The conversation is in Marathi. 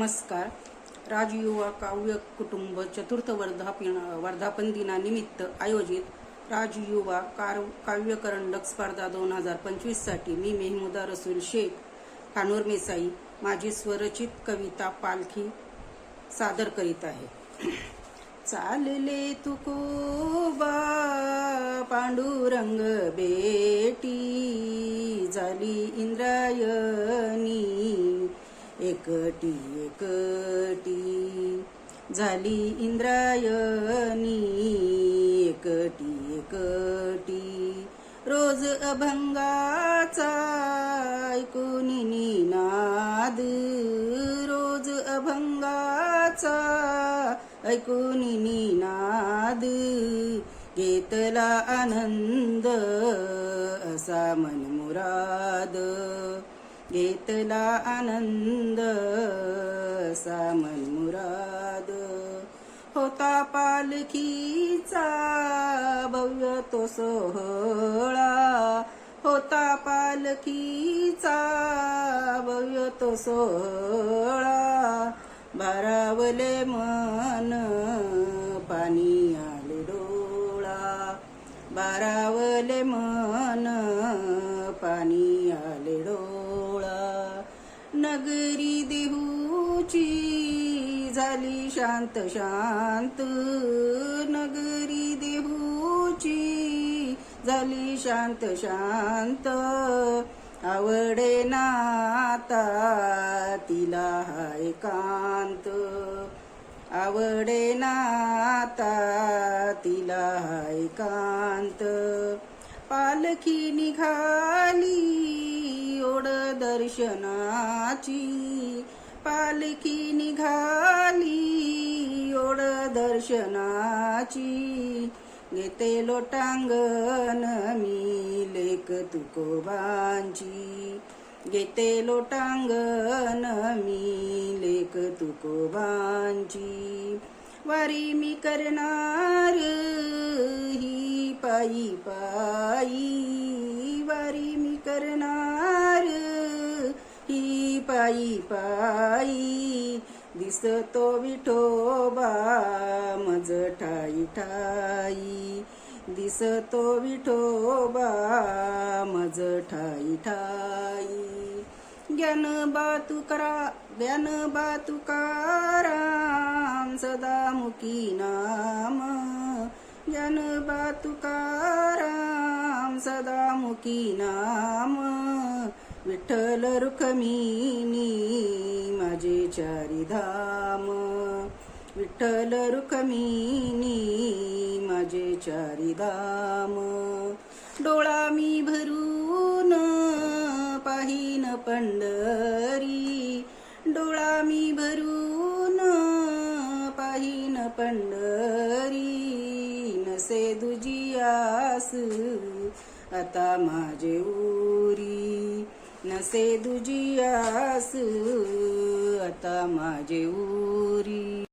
नमस्कार. राजयुवा काव्य कुटुंब चतुर्थ वर्धापिन वर्धापन दिनानिमित्त आयोजित राजयुवा कार काव्य करंडक स्पर्धा दोन हजार पंचवीससाठी मी मेहमुदा रसूल शेख कानूर मेसाई माझी स्वरचित कविता पालखी सादर करीत आहे. चालले तुकोबा पांडुरंग बेटी झाली इंद्राय एकटी एकटी झाली इंद्रायणी एकटी एकटी रोज अभंगाचा ऐकून निनाद. रोज अभंगाचा ऐकुनी निनाद. घेतला आनंद असा मनमुराद. घेतला आनंद असा मुराद. होता पालखीचा भव्य तो सोहळा. होता पालखीचा भव्य तो सोहळा. भारावले मन पाणी आले डोळा. बारावले मन पाणी आले डोळा. नगरी देहूची झाली शांत शांत. नगरी देहूची झाली शांत शांत. आवडे नाता तिला हा एकांत आवडे नाता तिला हा एकांत पालखी निघाली ओढ दर्शनाची. पालखी निघाली ओढ दर्शनाची. घेते लोटांगण मी लेक तुकोबांची. घेते लोटांगण मी लेक तुकोबांची. वारी मी करणार ही पायी पायी. वारी मी करणार ही पायी पायी दिसतो विठोबा मज ठाई ठाई. दिसतो विठोबा मज ठाई ठाई. ज्ञान बातुकरा ज्ञान बातुकाराम सदामुखी नाम. ज्ञान बातुकाराम सदामुखी नाम. विठ्ठल रुखमिनी माझे चारी धाम विठ्ठल रुखमिनी माझे चारी धाम डोळा मी भरून पाहिन पंढरी. डोळा मी भरून पाहिन पंढरी. नसे दुजियास आता माझे उरी. नसे दुजियास आता माझे उरी